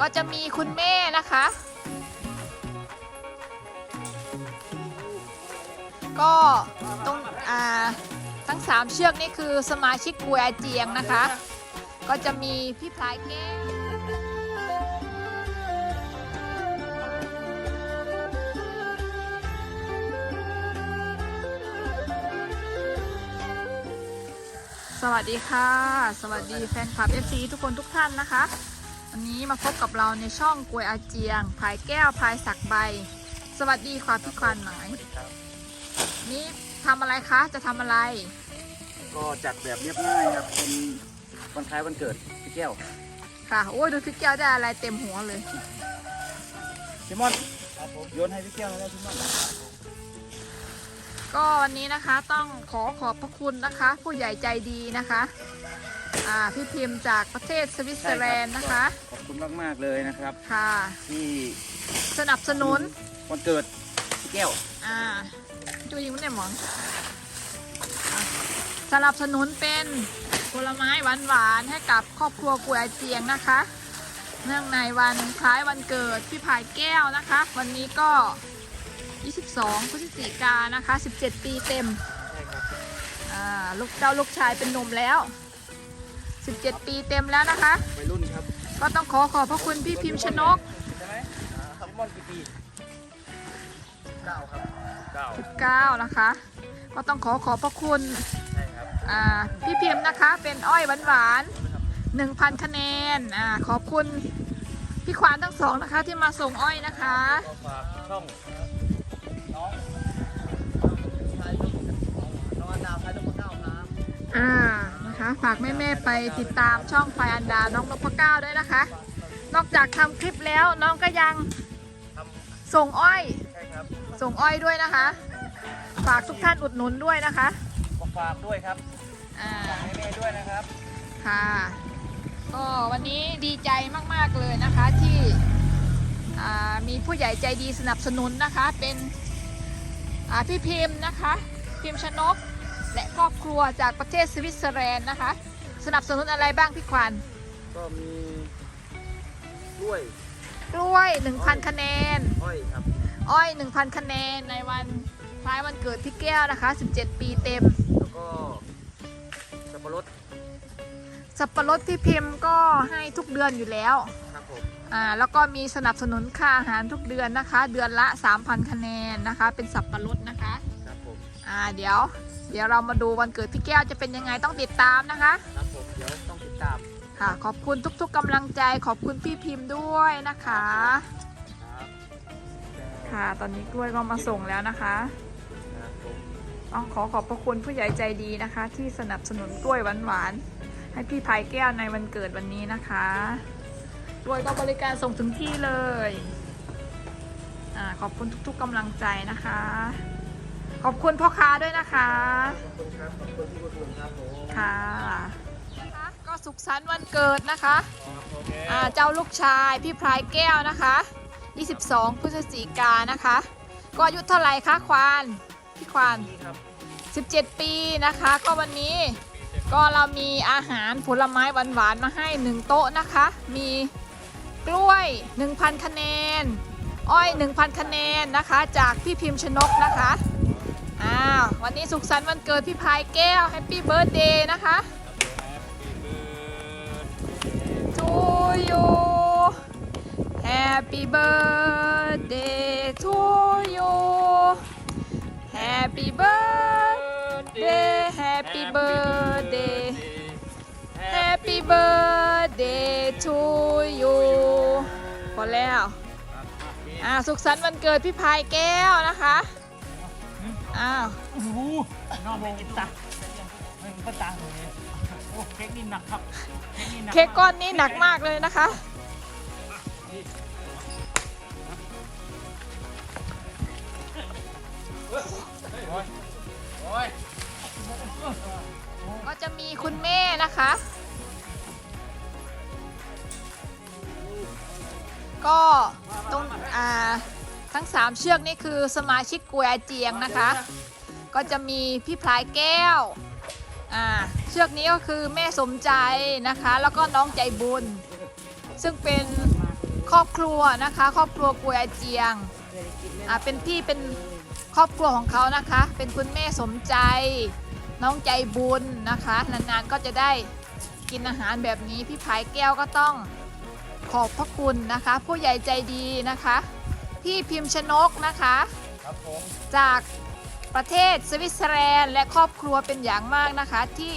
ก็จะมีคุณแม่นะคะ ก็ตรงอ่าทั้งสามเชือกนี่คือสมาชิกกวยอาเจียงนะคะ ก็จะมีพี่พลายแก้วสวัสดีค่ะ สวัสดีแฟนคลับ FC ทุกคนทุกท่านนะคะ วันนี้มาพบกับเราในช่องกวยอาเจียงพายแก้วพายสักใบ สวัสดีค่ะพี่ควันหน่อยนี่ทำอะไรคะ จะทำอะไร ก็จัดแบบเรียบง่ายครับเป็นวันคล้ายวันเกิดพี่แก้วค่ะ โอ้ยดูพี่แก้วได้อะไรเต็มหัวเลย พี่มอนโยนให้พี่แก้วแล้วพี่มอนก็วันนี้นะคะต้องขอขอบพระคุณนะคะ ผู้ใหญ่ใจดีนะคะ อ่าพี่พิมพ์จากประเทศสวิตเซอร์แลนด์นะคะ ขอบคุณมากๆเลยนะครับ ค่ะที่สนับสนุนวันเกิดพี่แก้วอ่าจูยิงมันได้หมองอะสนับสนุนเป็นผลไม้หวานๆให้กับครอบครัวกวยอาเจียงนะคะ เนื่องในวันคล้ายวันเกิดพี่พายแก้วนะคะ วันนี้ก็ 22พฤศจิกายนนะคะ 17 ปีเต็ม อ่าลูกเจ้าลูกชายเป็นหนุ่มแล้ว 17 ปีเต็มแล้วนะคะ วัยรุ่นครับก็ต้องขอขอบพระคุณพี่พิมพ์ชนก ใช่ไหมอ่าพี่มอนกี่ปีเก้าครับเก้า9 นะคะ ก็ต้องขอขอบพระคุณใช่ครับ อ่าพี่พิมพ์นะคะเป็นอ้อยหวานหวานหนึ่งพันคะแนนอ่าขอบคุณพี่ควานทั้งสองนะคะที่มาส่งอ้อยนะคะ ก็ฝากช่องน้องน้องอันดาพายลูกมะเก้าครับ อ่า นะคะ ฝากแม่ๆไปติดตามช่องพายอันดา น้องนพเก้าด้วยนะคะ นอกจากทำคลิปแล้วน้องก็ยังทส่งอ้อยำใช่ครับส่งอ้อยด้วยนะคะ ฝากทุกท่านอุดหนุนด้วยนะคะก็ฝากด้วยครับอ่าฝากแม่ๆด้วยนะครับ ค่ะ ก็วันนี้ดีใจมากๆเลยนะคะที่อ่ามีผู้ใหญ่ใจดีสนับสนุนนะคะ เป็นอ่าพี่พิมพ์นะคะ พิมพ์ชนก และครอบครัวจากประเทศสวิตเซอร์แลนด์นะคะ สนับสนุนอะไรบ้างพี่ควันก็มีกล้วยกล้วย 1,000 คะแนน อ้อยครับอ้อย 1,000 คะแนนในวันคล้ายวันเกิดพี่แก้วนะคะ 17 ปีเต็ม แล้วก็สับปะรดสับปะรดพี่พิมพ์ก็ให้ทุกเดือนอยู่แล้ว ครับผมอ่าแล้วก็มีสนับสนุนค่าอาหารทุกเดือนนะคะ เดือนละ 3,000 คะแนนนะคะ เป็นสับปะรดนะคะ ครับผมอ่าเดี๋ยว เดี๋ยวเรามาดูวันเกิดพี่แก้วจะเป็นยังไงต้องติดตามนะคะ ครับผมเดี๋ยวต้องติดตามค่ะ ขอบคุณทุกๆกำลังใจขอบคุณพี่พิมพ์ด้วยนะคะ ครับค่ะ ตอนนี้กล้วยก็มาส่งแล้วนะคะครับผมต้องขอขอบพระคุณผู้ใหญ่ใจดีนะคะ ที่สนับสนุนกล้วยหวานๆให้พี่พายแก้วในวันเกิดวันนี้นะคะกล้วยก็บริการส่งถึงที่เลยอ่าขอบคุณทุกๆกำลังใจนะคะ ขอบคุณพ่อค้าด้วยนะคะ ขอบคุณครับ ขอบคุณที่กุศลครับผมค่ะนะคะก็สุขสันต์วันเกิดนะคะโอเคอ่าเจ้าลูกชายพี่พลายแก้วนะคะ 22 พฤศจิกายนนะคะ ก็อายุเท่าไหร่คะควานพี่ควาน นี่ครับ17 ปีนะคะ ก็วันนี้ก็เรามีอาหารผลไม้หวานๆมาให้ 1 โต๊ะนะคะ มีกล้วย 1,000 คะแนน อ้อย 1,000 คะแนนนะคะ จากพี่พิมพ์ชนกนะคะ อ้าววันนี้สุขสันต์วันเกิดพี่พายแก้วแฮปปี้เบิร์ดเดย์นะคะทูยูแฮปปี้เบิร์ดเดย์ทูยูแฮปปี้เบิร์ดเดย์แฮปปี้เบิร์ดเดย์แฮปปี้เบิร์ดเดย์ทูยูพอแล้วอ่าสุขสันต์วันเกิดพี่พายแก้วนะคะ อ้าวโอ้โหน้องกินตักไม่ก็ตังเลยโอ้เค้กนี่หนักครับเค้กนี่หนักเค้กก้อนนี้หนักมากเลยนะคะโเชือกนี่คือสมาชิกกวยอาเจียงนะคะ ก็จะมีพี่พลายแก้วอ่าเชือกนี้ก็คือแม่สมใจนะคะ แล้วก็น้องใจบุญ ซึ่งเป็นครอบครัวนะคะ ครอบครัวกุยอาเจียงอะเป็นพี่เป็นครอบครัวของเขานะคะ เป็นคุณแม่สมใจ น้องใจบุญนะคะ นานๆก็จะได้กินอาหารแบบนี้พี่ภายแก้วก็ต้องขอบพระคุณนะคะ ผู้ใหญ่ใจดีนะคะ พี่พิมพ์ชนกนะคะ ครับผม จากประเทศสวิตเซอร์แลนด์และครอบครัวเป็นอย่างมากนะคะ ที่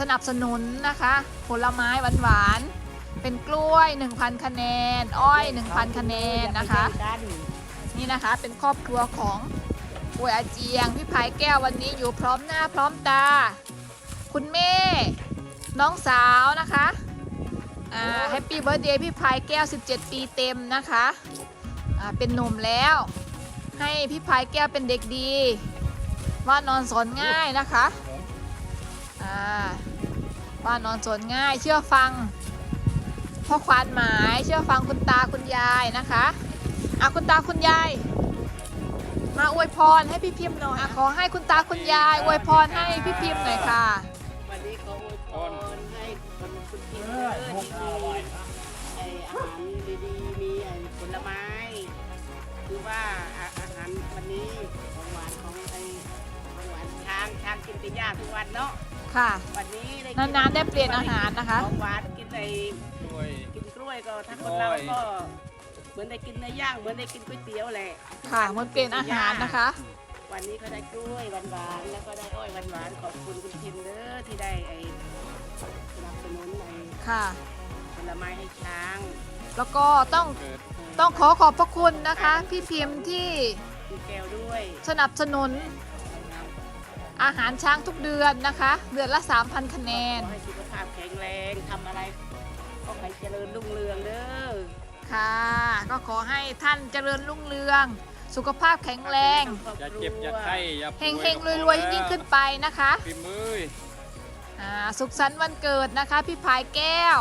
สนับสนุนนะคะ ผลไม้หวานๆเป็นกล้วย 1,000 คะแนน อ้อย 1,000 คะแนนนะคะ นี่นะคะเป็นครอบครัวของป่วยอาเจียงพี่ภายแก้ววันนี้อยู่พร้อมหน้าพร้อมตา คุณแม่ น้องสาวนะคะแฮปปี้เบิร์ดเดย์พี่ภายแก้ว 17 ปีเต็มนะคะอ่า เป็นหนุ่มแล้ว ให้พี่ภายแก้วเป็นเด็กดี ว่านอนสอนง่ายนะคะอ่าว่านอนสอนง่ายเชื่อฟังพ่อควานหมายเชื่อฟังคุณตาคุณยายนะคะอะคุณตาคุณยาย มาอวยพรให้พี่พิมพ์หน่อยอะขอให้คุณตาคุณยายอวยพรให้พี่พิมพ์หน่อยค่ะวันนี้เขาอวยพรให้คนคุณกินเอเด้ ออพวกที่อมีร่อยไออาหารดีๆ มีไอผลไม้ คือว่าอาอาหารวันนี้ของหวานของไอของหวานช้างช้างกินไปยากทุกวันเนาะ ค่ะ วันนี้ได้นานๆได้เปลี่ยนอาหารนะคะ ของหวานกินไอ ด้วย กินกล้วยก็ถ้าคนเราก็เหมือนได้กินเนื้อย่างเหมือนได้กินก๋วยเตี๋ยวแหละ ค่ะมันเปลี่ยนอาหารนะคะ วันนี้ก็ได้กล้วยหวานๆแล้วก็ได้อ้อยหวานๆขอบคุณคุณพิมเด้อที่ได้ไอสนับสนุนไอ้ค่ะ ผลไม้ให้ช้างแล้วก็ต้องต้องขอขอบพระคุณนะคะ พี่พิมพ์ที่มีแก้วด้วยสนับสนุนอาหารช้างทุกเดือนนะคะ เดือนละ 3,000 คะแนขอนให้สุขภาพแข็งแรงทำอะไรก็ให้เจริญรุ่งเรืองเด้อค่ะ ก็ขอให้ท่านเจริญรุ่งเรือง สุขภาพแข็งแรงอย่าเจ็บอย่าไข้อย่าเฮงเฮงๆรวยๆ ยิ่งขึ้นไปนะคะ พิมพ์มืออ่าสุขสันต์วันเกิดนะคะ พี่พายแก้ว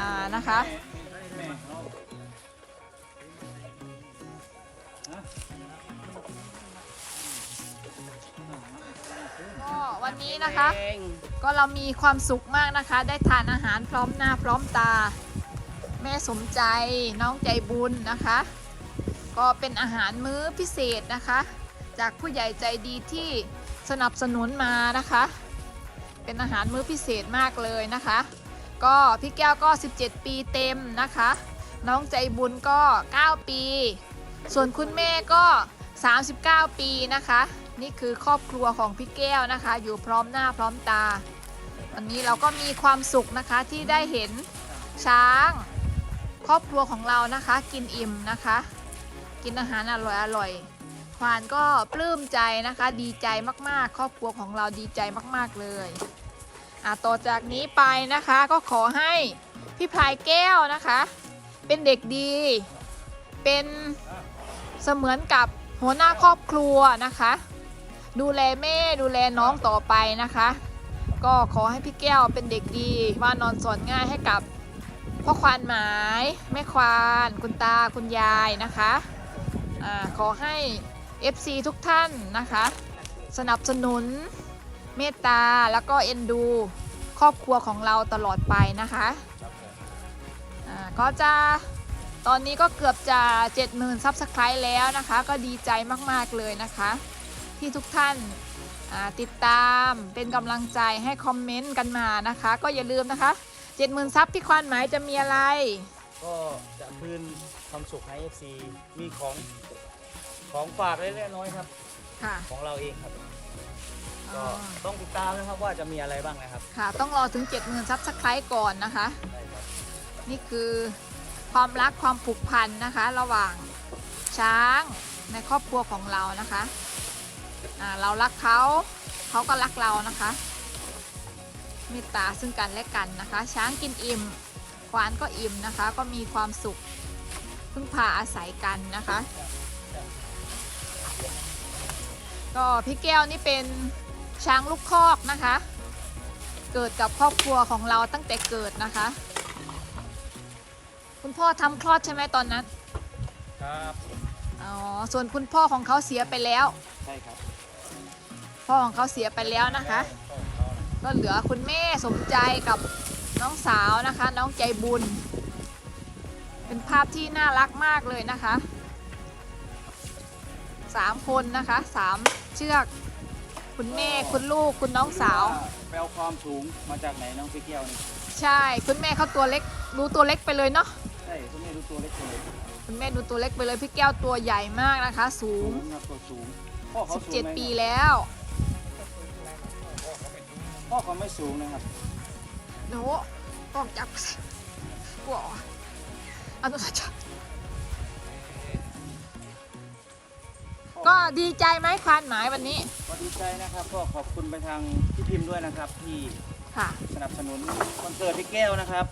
อ่านะคะก็วันนี้นะคะ ก็เรามีความสุขมากนะคะ ได้ทานอาหารพร้อมหน้าพร้อมตา แม่สมใจน้องใจบุญนะคะ ก็เป็นอาหารมื้อพิเศษนะคะ จากผู้ใหญ่ใจดีที่สนับสนุนมานะคะ เป็นอาหารมื้อพิเศษมากเลยนะคะ ก็พี่แก้วก็ 17 ปีเต็มนะคะ น้องใจบุญก็ 9 ปี ส่วนคุณแม่ก็ 39 ปีนะคะ นี่คือครอบครัวของพี่แก้วนะคะ อยู่พร้อมหน้าพร้อมตาวันนี้เราก็มีความสุขนะคะที่ได้เห็นช้าง ครอบครัวของเรานะคะ กินอิ่มนะคะ กินอาหารอร่อยอร่อยควานก็ปลื้มใจนะคะ ดีใจมากๆ ครอบครัวของเราดีใจมากๆเลย อะต่อจากนี้ไปนะคะก็ขอให้พี่พลายแก้วนะคะ เป็นเด็กดี เป็นเสมือนกับหัวหน้าครอบครัวนะคะ ดูแลแม่ดูแลน้องต่อไปนะคะ ก็ขอให้พี่แก้วเป็นเด็กดีว่านอนสอนง่ายให้กับพ่อควานหมายแม่ควานคุณตาคุณยายนะคะอาขอให้ FC ทุกท่านนะคะ สนับสนุน เมตตาแล้วก็เอ็นดูครอบครัวของเราตลอดไปนะคะอ่าก็จะตอนนี้ก็เกือบจะ 70,000ซับสไครต์แล้วนะคะ ก็ดีใจมากๆเลยนะคะ ที่ทุกท่านอ่าติดตามเป็นกำลังใจให้คอมเมนต์กันมานะคะ ก็อย่าลืมนะคะ70,000ซับพี่ควานหมายจะมีอะไร ก็จะคืนความสุขให้ FC มีของของฝากเล็กๆน้อยๆครับ ค่ะ ของเราเองครับอ๋ ก็อต้องติดตามนะครับว่าจะมีอะไรบ้างนะครับค่ะ ต้องรอถึง 70,000ซับสไครต์ก่อนนะคะ ได้ครับนี่คือความรักความผูกพันนะคะ ระหว่างช้างในครอบครัวของเรานะคะอ่าเรารักเขาเขาก็รักเรานะคะเมตตาซึ่งกันและกันนะคะ ช้างกินอิ่มควานก็อิ่มนะคะ ก็มีความสุขพึ่งพาอาศัยกันนะคะ ก็พี่แก้วนี่เป็น ช้างลูกคอกนะคะ เกิดกับครอบครัวของเราตั้งแต่เกิดนะคะ คุณพ่อทำคลอดใช่ไหมตอนนั้น ครับ อ๋อ ส่วนคุณพ่อของเขาเสียไปแล้ว ใช่ครับ พ่อของเขาเสียไปแล้วนะคะ ก็เหลือคุณแม่สมใจกับน้องสาวนะคะ น้องใจบุญ เป็นภาพที่น่ารักมากเลยนะคะสามคนนะคะสามเชือก คุณแม่คุณลูกคุณน้องสาวไปเอาความสูงมาจากไหนน้องพี่แก้วนี่ใช่ คุณแม่เขาตัวเล็กดูตัวเล็กไปเลยเนาะใช่คุณแม่ดูตัวเล็กเลยคุณแม่ดูตัวเล็กไปเลยพี่แก้วตัวใหญ่มากนะคะ สูสูงงครับตัวสูงพ่อเขาสูงไหม17ปีแล้วพ่อเขาไม่สูงนะครับโน้กล้องจับกลัวอะอันนั้นจะ ก็ดีใจไหมควานหมายวันนี้ ก็ดีใจนะครับก็ขอบคุณไปทางพี่พิมพ์ด้วยนะครับ ที่ค่ะ สนับสนุนคอนเสิร์ตพี่แก้วนะครับ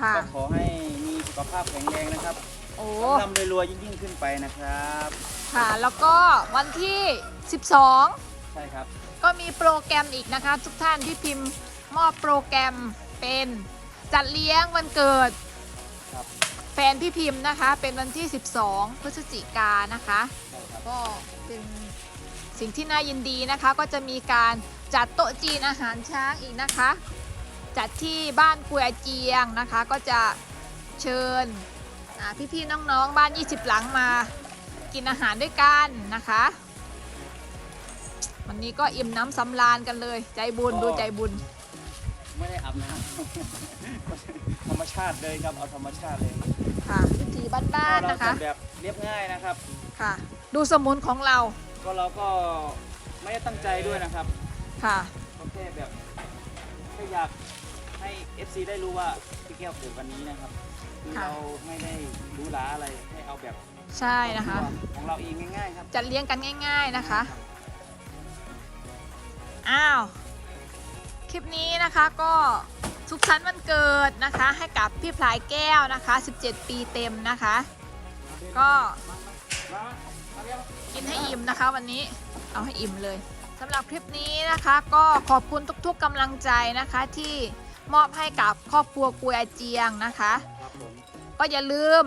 ค่ะ ก็ขอให้มีสุขภาพแข็งแรงนะครับโอ้ ร่ำรวยๆยิ่งๆขึ้นไปนะครับ ค่ะ แล้วก็วันที่ 12 ใช่ครับก็มีโปรแกรมอีกนะคะ ทุกท่านที่พิมพ์มอบโปรแกรมเป็น จัดเลี้ยงวันเกิดครับ แฟนพี่พิมพ์นะคะ เป็นวันที่ 12 พฤศจิกายนนะคะใช่ครับก็เป็นสิ่งที่น่ายินดีนะคะ ก็จะมีการจัดโต๊ะจีนอาหารช้างอีกนะคะ จัดที่บ้านกุยอาเจียงนะคะ ก็จะเชิญอ่าพี่ๆน้องๆ บ้าน 20 หลังมากินอาหารด้วยกันนะคะ วันนี้ก็อิ่มน้ำสำราญกันเลย ใจบุญดูใจบุญ ไม่ได้อาบน้ำธ รรมชาติเลยครับเอาธรรมชาติเลยค่ะวิธีบ้านๆเรานะคะจัดแบบเรียบง่ายนะครับ ค่ะ ดูสมุนของเรา ก็เราก็ไม่ได้ตั้งใจด้วยนะครับค่ะ ก็แค่แบบแค่อยากให้ FC ได้รู้ว่าพี่แก้วเกิดวันนี้นะครับคือค่ะ เราไม่ได้รู้หลาอะไรให้เอาแบบใช่นะคะ ของเราเองง่ายๆครับ จัดเลี้ยงกันง่าย ๆนะคะ อ้าว คลิปนี้นะคะก็ สุขสันต์วันเกิดนะคะ ให้กับพี่พลายแก้วนะคะ 17 ปีเต็มนะคะ ก็กินให้อิ่มนะคะวันนี้เอาให้อิ่มเลยสำหรับคลิปนี้นะคะ ก็ขอบคุณทุกๆกำลังใจนะคะที่มอบให้กับครอบครัวกุยอาเจียงนะคะ ครับผมก็อย่าลืม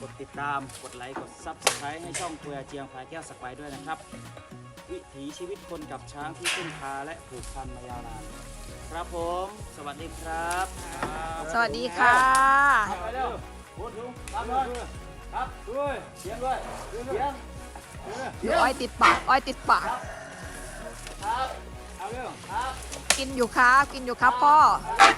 กดติดตาม กดไลค์ กด Subscribe ให้ช่องคุยอาเจียงพายแก้วสกายด้วยนะครับ วิถีชีวิตคนกับช้างที่พึ่งพาและผูกพันมายาวนาน ครับผม สวัสดีครับสวัสดีค่ะ ไปเร็วพูดลุงตามเลยครับด้วยเสียงด้วยเสียงเดี๋ยวอ้อยติดปาก อ้อยติดปาก ครับเอาเร็วครับ กินอยู่ครับ กินอยู่ครับพ่อ ครับ